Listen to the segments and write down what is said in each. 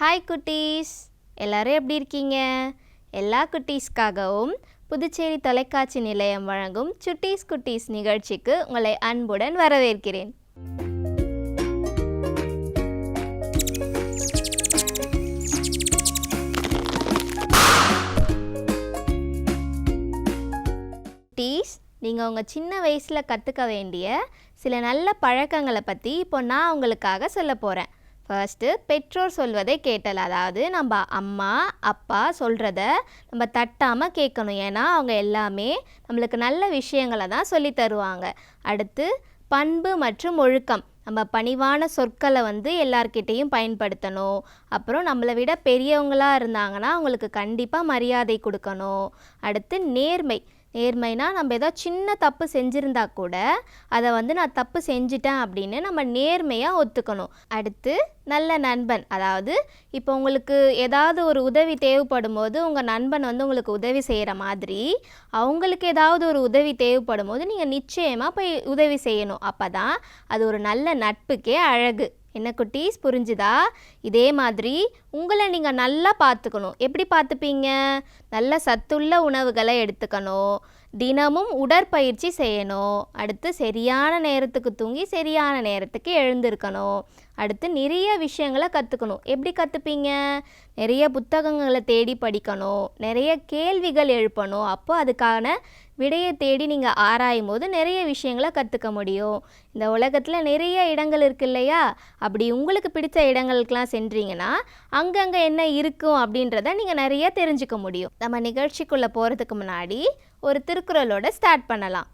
Hi குட்டீஸ். எல்லோரும் எப்படி இருக்கீங்க? எல்லா குட்டீஸ்க்காகவும் புதுச்சேரி தொலைக்காட்சி நிலையம் வழங்கும் சுட்டீஸ் குட்டீஸ் நிகழ்ச்சிக்கு உங்களை அன்புடன் வரவேற்கிறேன். குட்டீஸ் நீங்கள் உங்கள் சின்ன வயசில் கற்றுக்க வேண்டிய சில நல்ல பழக்கங்களை பற்றி இப்போ நான் உங்களுக்காக சொல்ல போகிறேன் ஃபர்ஸ்ட்டு பெற்றோர் சொல்வதை கேட்டல். அதாவது நம்ம அம்மா அப்பா சொல்கிறத நம்ம தட்டாமல் கேட்கணும். ஏன்னா அவங்க எல்லாமே நம்மளுக்கு நல்ல விஷயங்களை தான் சொல்லி தருவாங்க. அடுத்து பண்பு மற்றும் ஒழுக்கம். நம்ம பணிவான சொற்களை வந்து எல்லார்கிட்டேயும் பயன்படுத்தணும். அப்புறம் நம்மளை விட பெரியவங்களாக இருந்தாங்கன்னா அவங்களுக்கு கண்டிப்பாக மரியாதை கொடுக்கணும். அடுத்து நேர்மை. நேர்மைனா நம்ம ஏதோ சின்ன தப்பு செஞ்சுருந்தா கூட அதை வந்து நான் தப்பு செஞ்சிட்டேன் அப்படின்னு நம்ம நேர்மையாக ஒத்துக்கணும். அடுத்து நல்ல நண்பன். அதாவது இப்போ உங்களுக்கு ஏதாவது ஒரு உதவி தேவைப்படும் போது உங்கள் நண்பன் வந்து உங்களுக்கு உதவி செய்கிற மாதிரி அவங்களுக்கு ஏதாவது ஒரு உதவி தேவைப்படும் போது நீங்கள் நிச்சயமாக போய் உதவி செய்யணும். அப்போ தான் அது ஒரு நல்ல நட்புக்கே அழகு. என்ன குட்டீஸ்? புரிஞ்சுதா? இதே மாதிரி உங்களை நீங்கள் நல்லா பார்த்துக்கணும். எப்படி பார்த்துப்பீங்க? நல்ல சத்துள்ள உணவுகளை எடுத்துக்கணும். தினமும் உடற்பயிற்சி செய்யணும். அடுத்து சரியான நேரத்துக்கு தூங்கி சரியான நேரத்துக்கு எழுந்திருக்கணும். அடுத்து நிறைய விஷயங்களை கற்றுக்கணும் எப்படி கற்றுப்பீங்க நிறைய புத்தகங்களை தேடி படிக்கணும். நிறைய கேள்விகள் எழுப்பணும். அப்போ அதுக்கான விடையை தேடி நீங்கள் ஆராயும் போது நிறைய விஷயங்களை கற்றுக்க முடியும். இந்த உலகத்தில் நிறைய இடங்கள் இருக்கு இல்லையா? அப்படி உங்களுக்கு பிடித்த இடங்களுக்கெலாம் சென்றீங்கன்னா அங்கங்கே என்ன இருக்கும் அப்படின்றத நீங்கள் நிறைய தெரிஞ்சுக்க முடியும். நம்ம நிகழ்ச்சிக்குள்ளே போகிறதுக்கு முன்னாடி ஒரு திருக்குறளோட ஸ்டார்ட் பண்ணலாம்.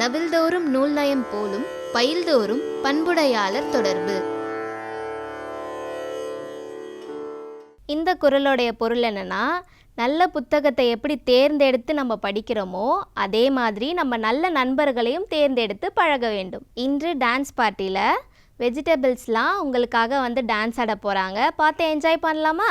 நவில்தோறும் நூல் நயம் போலும் பயில்தோறும் பண்புடையாளர் தொடர்பு. இந்த குரலோடைய பொருள் என்னன்னா நல்ல புத்தகத்தை எப்படி தேர்ந்தெடுத்து நம்ம படிக்கிறோமோ அதே மாதிரி நம்ம நல்ல நண்பர்களையும் தேர்ந்தெடுத்து பழக வேண்டும். இன்று டான்ஸ் பார்ட்டியில் வெஜிடபிள்ஸ்லாம் உங்களுக்காக வந்து டான்ஸ் ஆட போகிறாங்க பார்த்து என்ஜாய் பண்ணலாமா?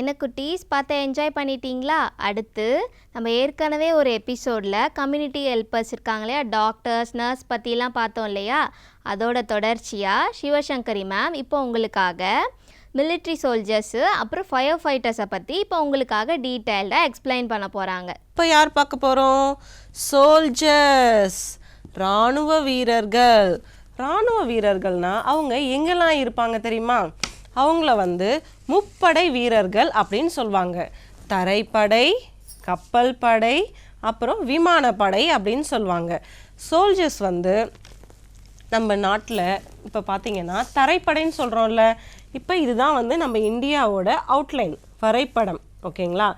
என்ன குட்டீஸ்? பார்த்து என்ஜாய் பண்ணிட்டீங்களா? அடுத்து நம்ம ஏற்கனவே ஒரு எபிசோடில் கம்யூனிட்டி ஹெல்ப்பர்ஸ் இருக்காங்க இல்லையா? டாக்டர்ஸ் நர்ஸ் பற்றிலாம் பார்த்தோம் இல்லையா? அதோட தொடர்ச்சியாக சிவசங்கரி மேம் இப்போ உங்களுக்காக மிலிட்ரி சோல்ஜர்ஸு அப்புறம் ஃபயர் ஃபைட்டர்ஸை பற்றி இப்போ உங்களுக்காக டீட்டெயில்டாக எக்ஸ்பிளைன் பண்ண போகிறாங்க இப்போ யார் பார்க்க போகிறோம் சோல்ஜர்ஸ் இராணுவ வீரர்கள். இராணுவ வீரர்கள்னா அவங்க எங்கெல்லாம் இருப்பாங்க தெரியுமா? அவங்கள வந்து முப்படை வீரர்கள் அப்படின்னு சொல்லுவாங்க. தரைப்படை கப்பல் படை அப்புறம் விமானப்படை அப்படின்னு சொல்லுவாங்க. சோல்ஜர்ஸ் வந்து நம்ம நாட்டில் இப்போ பார்த்தீங்கன்னா தரைப்படைன்னு சொல்கிறோம்ல இப்போ இதுதான் வந்து நம்ம இந்தியாவோட அவுட்லைன் வரைபடம் ஓகேங்களா?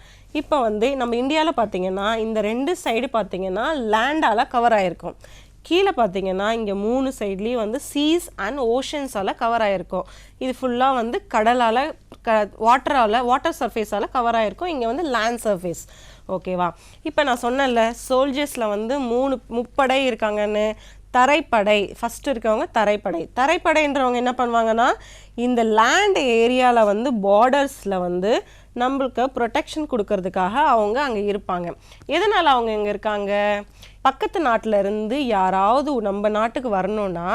இப்போ வந்து நம்ம இந்தியாவில் பார்த்தீங்கன்னா இந்த ரெண்டு சைடு பார்த்தீங்கன்னா லேண்டால் கவர் ஆகிருக்கும் கீழே பார்த்தீங்கன்னா இங்கே மூணு சைட்லேயும் வந்து சீஸ் அண்ட் ஓஷன்ஸால் கவர் ஆகிருக்கும் இது ஃபுல்லாக வந்து கடலால் க வாட்டரால் வாட்டர் சர்ஃபேஸால் கவர் ஆகிருக்கும் இங்கே வந்து லேண்ட் சர்ஃபேஸ் ஓகேவா இப்போ நான் சொன்னேன்ல சோல்ஜர்ஸில் வந்து மூணு முப்படை இருக்காங்கன்னு. தரைப்படை. ஃபஸ்ட்டு இருக்கவங்க தரைப்படை. தரைப்படைன்றவங்க என்ன பண்ணுவாங்கன்னா இந்த லேண்ட் ஏரியாவில் வந்து பார்டர்ஸில் வந்து நம்மளுக்கு ப்ரொடெக்ஷன் கொடுக்கறதுக்காக அவங்க அங்கே இருப்பாங்க. எதனால் அவங்க இங்கே இருக்காங்க? பக்கத்து நாட்டில் இருந்து யாராவது நம்ம நாட்டுக்கு வரணும்னா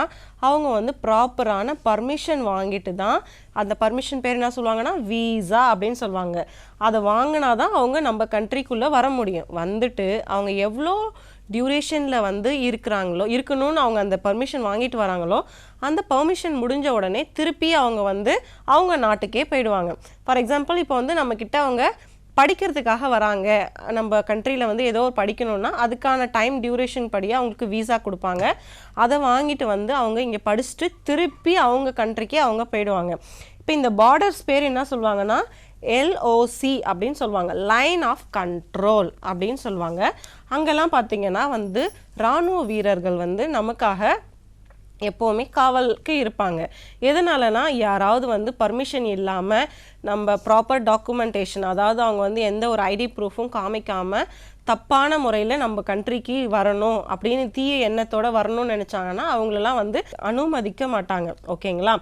அவங்க வந்து ப்ராப்பரான பர்மிஷன் வாங்கிட்டு தான் அந்த பர்மிஷன் பேர் என்ன சொல்லுவாங்கன்னா வீசா அப்படின்னு சொல்லுவாங்க. அதை வாங்கினா தான் அவங்க நம்ம கண்ட்ரிக்குள்ளே வர முடியும். வந்துட்டு அவங்க எவ்வளோ டியூரேஷனில் வந்து இருக்கிறாங்களோ இருக்கணும்னு அவங்க அந்த பர்மிஷன் வாங்கிட்டு வராங்களோ அந்த பர்மிஷன் முடிஞ்ச உடனே திருப்பி அவங்க வந்து அவங்க நாட்டுக்கே போயிடுவாங்க. ஃபார் எக்ஸாம்பிள் இப்போ வந்து நம்மக்கிட்ட அவங்க படிக்கிறதுக்காக வராங்க. நம்ம கண்ட்ரியில் வந்து ஏதோ ஒரு படிக்கணும்னா அதுக்கான டைம் டியூரேஷன் படி அவங்களுக்கு வீசா கொடுப்பாங்க. அதை வாங்கிட்டு வந்து அவங்க இங்கே படிச்சுட்டு திருப்பி அவங்க கண்ட்ரிக்கே அவங்க போயிடுவாங்க. இப்போ இந்த பார்டர்ஸ் பேர் என்ன சொல்லுவாங்கன்னா எல்ஓசி அப்படின்னு சொல்லுவாங்க. லைன் ஆஃப் கண்ட்ரோல் அப்படின்னு சொல்லுவாங்க. அங்கெல்லாம் பார்த்தீங்கன்னா வந்து இராணுவ வீரர்கள் வந்து நமக்காக எப்போவுமே காவலுக்கு இருப்பாங்க. எதனாலனா யாராவது வந்து பர்மிஷன் இல்லாமல் நம்ம ப்ராப்பர் டாக்குமெண்டேஷன் அதாவது அவங்க வந்து எந்த ஒரு ஐடி ப்ரூஃபும் காமிக்காமல் தப்பான முறையில் நம்ம கண்ட்ரிக்கு வரணும் அப்படின்னு தீய எண்ணத்தோடு வரணும்னு நினச்சாங்கன்னா அவங்களெல்லாம் வந்து அனுமதிக்க மாட்டாங்க. ஓகேங்களா?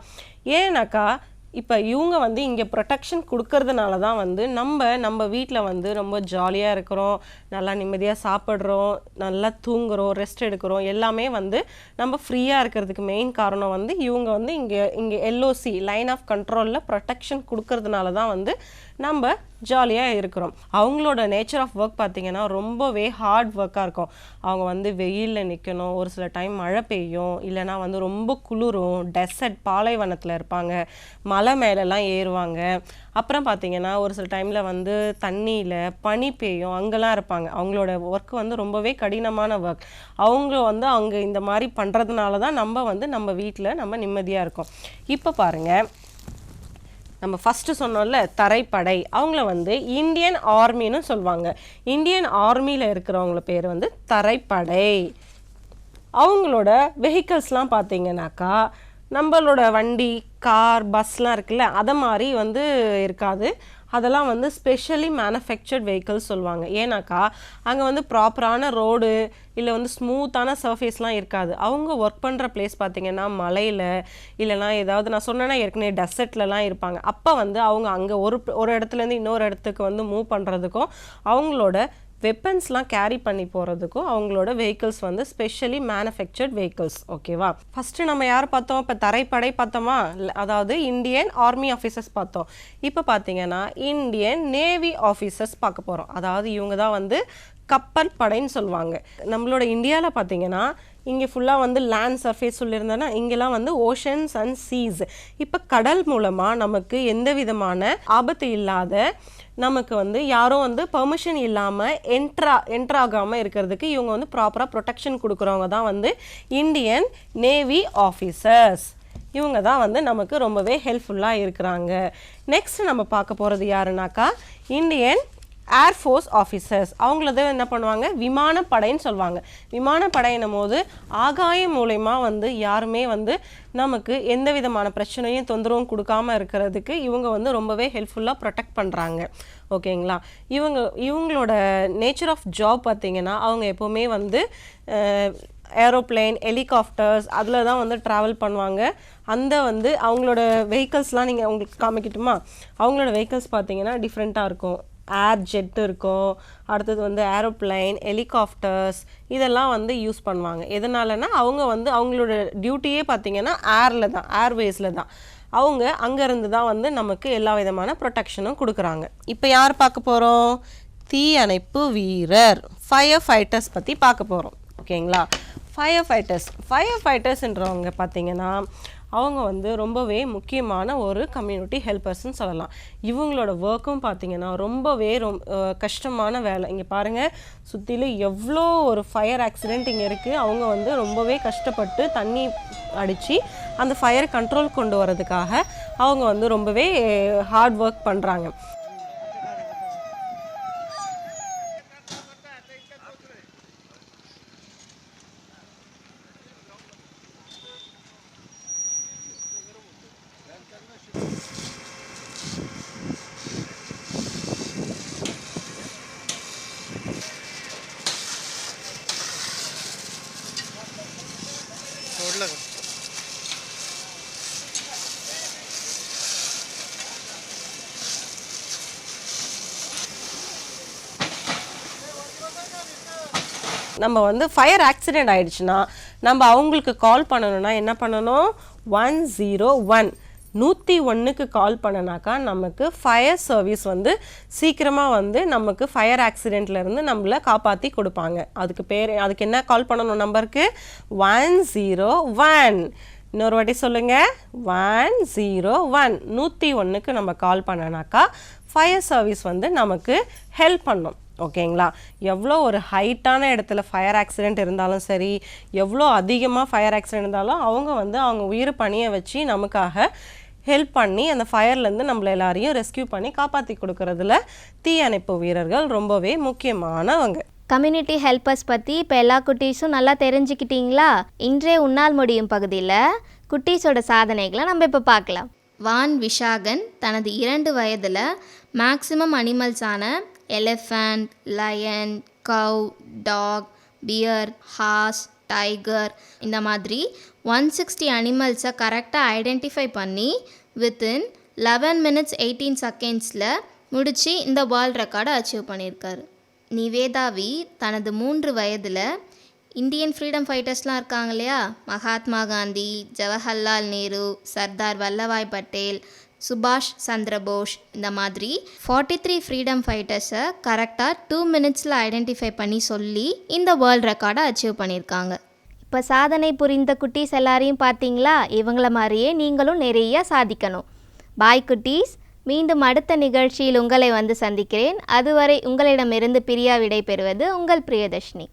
ஏன்னாக்கா இப்போ இவங்க வந்து இங்கே ப்ரொடெக்ஷன் கொடுக்கறதுனால தான் வந்து நம்ம நம்ம வீட்டில் வந்து ரொம்ப ஜாலியாக இருக்கிறோம் நல்லா நிம்மதியாக சாப்பிட்றோம் நல்லா தூங்குறோம் ரெஸ்ட் எடுக்கிறோம் எல்லாமே வந்து நம்ம ஃப்ரீயாக இருக்கிறதுக்கு மெயின் காரணம் வந்து இவங்க வந்து இங்கே இங்கே எல்ஓசி லைன் ஆஃப் கண்ட்ரோலில் ப்ரொடெக்ஷன் கொடுக்கறதுனால தான் வந்து நம்ம ஜாலியாக இருக்கிறோம். அவங்களோட நேச்சர் ஆஃப் ஒர்க் பார்த்தீங்கன்னா ரொம்பவே ஹார்ட் ஒர்க்காக இருக்கும். அவங்க வந்து வெயிலில் நிற்கணும் ஒரு சில டைம் மழை பெய்யும் இல்லைன்னா வந்து ரொம்ப குளிரும் டெசர்ட் பாலைவனத்தில் இருப்பாங்க. மலை மேலெல்லாம் ஏறுவாங்க. அப்புறம் பார்த்தீங்கன்னா ஒரு சில டைமில் வந்து தண்ணியில் பனி பெய்யும் அங்கெல்லாம் இருப்பாங்க. அவங்களோட ஒர்க் வந்து ரொம்பவே கடினமான ஒர்க் அவங்க வந்து அவங்க இந்த மாதிரி பண்ணுறதுனால தான் நம்ம வந்து நம்ம வீட்டில் நம்ம நிம்மதியாக இருக்கோம். இப்போ பாருங்கள் நம்ம ஃபஸ்ட்டு சொன்னோம்ல தரைப்படை. அவங்கள வந்து இந்தியன் ஆர்மின்னு சொல்லுவாங்க. இந்தியன் ஆர்மியில் இருக்கிறவங்கள பேர் வந்து தரைப்படை. அவங்களோட வெஹிக்கல்ஸ்லாம் பார்த்தீங்கன்னாக்கா நம்மளோட வண்டி கார் பஸ்லாம் இருக்குல்ல அதை மாதிரி வந்து இருக்காது. அதெல்லாம் வந்து ஸ்பெஷலி மேனுஃபேக்சர்ட் வெஹிக்கிள்ஸ் சொல்லுவாங்க. ஏன்னாக்கா அங்கே வந்து ப்ராப்பரான ரோடு இல்லை வந்து ஸ்மூத்தான சர்ஃபேஸ்லாம் இருக்காது. அவங்க ஒர்க் பண்ணுற பிளேஸ் பார்த்தீங்கன்னா மலையில் இல்லைனா ஏதாவது நான் சொன்னேன்னா ஏற்கனவே டெசர்ட்லலாம் இருப்பாங்க. அப்போ வந்து அவங்க அங்கே ஒரு ஒரு இடத்துலேருந்து இன்னொரு இடத்துக்கு வந்து மூவ் பண்ணுறதுக்கும் அவங்களோட வெப்பன்ஸ்லாம் கேரி பண்ணி போகிறதுக்கும் அவங்களோட வெஹிக்கிள்ஸ் வந்து ஸ்பெஷலி மேனுஃபேக்சர்ட் வெஹிக்கிள்ஸ் ஓகேவா ஃபஸ்ட்டு நம்ம யார் பார்த்தோம்? இப்போ தரைப்படை பார்த்தோமா? அதாவது இந்தியன் ஆர்மி ஆஃபீஸர்ஸ் பார்த்தோம். இப்போ பார்த்தீங்கன்னா இந்தியன் நேவி ஆஃபீஸர்ஸ் பார்க்க போகிறோம் அதாவது இவங்க தான் வந்து கப்பல் படைன்னு சொல்லுவாங்க. நம்மளோட இந்தியாவில் பார்த்தீங்கன்னா இங்கே ஃபுல்லாக வந்து லேண்ட் சர்ஃபேஸ் சொல்லியிருந்தேன்னா இங்கெல்லாம் வந்து ஓஷன்ஸ் அண்ட் சீஸ் இப்போ கடல் மூலமாக நமக்கு எந்த விதமான ஆபத்து இல்லாத நமக்கு வந்து யாரும் வந்து பெர்மிஷன் இல்லாமல் என்ட்ரா என்ட்ரு ஆகாமல் இருக்கிறதுக்கு இவங்க வந்து ப்ராப்பராக ப்ரொடெக்ஷன் கொடுக்குறவங்க தான் வந்து இந்தியன் நேவி ஆஃபீஸர்ஸ் இவங்க தான் வந்து நமக்கு ரொம்பவே ஹெல்ப்ஃபுல்லாக இருக்கிறாங்க. நெக்ஸ்ட் நம்ம பார்க்க போகிறது யாருனாக்கா இந்தியன் ஏர்ஃபோர்ஸ் ஆஃபீஸர்ஸ் அவங்களது என்ன பண்ணுவாங்க? விமானப்படைன்னு சொல்லுவாங்க. விமானப்படையினும் போது ஆகாயம் மூலயமா வந்து யாருமே வந்து நமக்கு எந்த விதமான பிரச்சனையும் தொந்தரவும் கொடுக்காம இருக்கிறதுக்கு இவங்க வந்து ரொம்பவே ஹெல்ப்ஃபுல்லாக ப்ரொடெக்ட் பண்ணுறாங்க ஓகேங்களா? இவங்க இவங்களோட நேச்சர் ஆஃப் ஜாப் பார்த்தீங்கன்னா அவங்க எப்போவுமே வந்து ஏரோப்ளேன் ஹெலிகாப்டர்ஸ் அதில் தான் வந்து ட்ராவல் பண்ணுவாங்க. அந்த வந்து அவங்களோட வெஹிக்கல்ஸ்லாம் நீங்கள் உங்களுக்கு காமிக்கட்டுமா? அவங்களோட வெஹிக்கல்ஸ் பார்த்தீங்கன்னா டிஃப்ரெண்ட்டாக இருக்கும். ஏர் ஜெட் இருக்கும். அடுத்தது வந்து ஏரோப்ளைன் ஹெலிகாப்டர்ஸ் இதெல்லாம் வந்து யூஸ் பண்ணுவாங்க. எதனாலனா அவங்க வந்து அவங்களோட டியூட்டியே பார்த்திங்கன்னா ஏரில் தான் ஏர்வேஸில் தான். அவங்க அங்கேருந்து தான் வந்து நமக்கு எல்லா விதமான ப்ரொடெக்ஷனும் கொடுக்குறாங்க. இப்போ யார் பார்க்க போகிறோம் தீயணைப்பு வீரர் ஃபயர் ஃபைட்டர்ஸ் பற்றி பார்க்க போகிறோம் ஓகேங்களா? ஃபயர் ஃபைட்டர்ஸ் ஃபயர் ஃபைட்டர்ஸ்ன்றவங்க பார்த்தீங்கன்னா அவங்க வந்து ரொம்பவே முக்கியமான ஒரு கம்யூனிட்டி ஹெல்ப்பர்ஸ்னு சொல்லலாம். இவங்களோட ஒர்க்கும் பார்த்தீங்கன்னா ரொம்பவே ரொம் கஷ்டமான வேலை. இங்கே பாருங்கள் சுற்றிலும் எவ்வளோ ஒரு ஃபயர் ஆக்சிடெண்ட் இங்கே இருக்குது அவங்க வந்து ரொம்பவே கஷ்டப்பட்டு தண்ணி அடித்து அந்த ஃபயர் கண்ட்ரோல் கொண்டு வரதுக்காக அவங்க வந்து ரொம்பவே ஹார்ட் ஒர்க் பண்ணுறாங்க நம்ம வந்து ஃபயர் ஆக்சிடென்ட் ஆயிடுச்சுன்னா நம்ம அவங்களுக்கு கால் பண்ணணும்னா என்ன பண்ணணும்? ஒன் ஜீரோ ஒன் நூற்றி ஒன்றுக்கு கால் பண்ணனாக்கா நமக்கு ஃபயர் சர்வீஸ் வந்து சீக்கிரமாக வந்து நமக்கு ஃபயர் இருந்து நம்மளை காப்பாற்றி கொடுப்பாங்க. அதுக்கு பேர் அதுக்கு என்ன கால் பண்ணணும் நம்பருக்கு? ஒன் ஜீரோ ஒன் இன்னொரு வாட்டி சொல்லுங்கள் ஒன் ஜீரோ ஒன் நூற்றி ஒன்றுக்கு நம்ம கால் பண்ணனாக்கா ஃபயர் சர்வீஸ் வந்து நமக்கு ஹெல்ப் பண்ணும். ஓகேங்களா? எவ்வளோ ஒரு ஹைட்டான இடத்துல ஃபயர் ஆக்சிடென்ட் இருந்தாலும் சரி எவ்வளோ அதிகமாக ஃபயர் ஆக்சிடென்ட் இருந்தாலும் அவங்க வந்து அவங்க உயிர் பணியை வச்சு நமக்காக ஹெல்ப் பண்ணி அந்த ஃபயர்லேருந்து நம்மள எல்லாரையும் ரெஸ்க்யூ பண்ணி காப்பாற்றி கொடுக்கறதுல தீயணைப்பு வீரர்கள் ரொம்பவே முக்கியமானவங்க. கம்யூனிட்டி ஹெல்பர்ஸ் பற்றி இப்போ எல்லா குட்டீஸும் நல்லா தெரிஞ்சுக்கிட்டீங்களா? இன்றைய உன்னால் முடியும் பகுதியில் குட்டீஸோட சாதனைகளை நம்ம இப்போ பார்க்கலாம். வான் விஷாகன் தனது இரண்டு வயதில் maximum அனிமல்ஸான elephant lion cow dog bear horse tiger இந்த மாதிரி ஒன் சிக்ஸ்டி அனிமல்ஸை கரெக்டாக ஐடென்டிஃபை பண்ணி வித்தின் லெவன் மினிட்ஸ் எயிட்டீன் செகண்ட்ஸில் முடித்து இந்த வேர்ல்ட் ரெக்கார்டை அச்சீவ் பண்ணியிருக்காரு. நிவேதாவி தனது மூன்று வயதில் இந்தியன் ஃப்ரீடம் ஃபைட்டர்ஸ்லாம் இருக்காங்க இல்லையா? மகாத்மா காந்தி ஜவஹர்லால் நேரு சர்தார் வல்லபாய் பட்டேல் சுபாஷ் சந்திரபோஸ் இந்த மாதிரி ஃபார்ட்டி த்ரீ ஃப்ரீடம் ஃபைட்டர்ஸை கரெக்டாக டூ மினிட்ஸில் ஐடென்டிஃபை பண்ணி சொல்லி இந்த வேர்ல்ட் ரெக்கார்டை அச்சீவ் பண்ணியிருக்காங்க. இப்போ சாதனை புரிந்த குட்டீஸ் எல்லாரையும் பார்த்தீங்களா? இவங்கள மாதிரியே நீங்களும் நிறைய சாதிக்கணும். பாய் குட்டீஸ். மீண்டும் அடுத்த நிகழ்ச்சியில் உங்களை வந்து சந்திக்கிறேன். அதுவரை உங்களிடமிருந்து பிரியா விடை பெறுவது உங்கள் பிரியதர்ஷினி.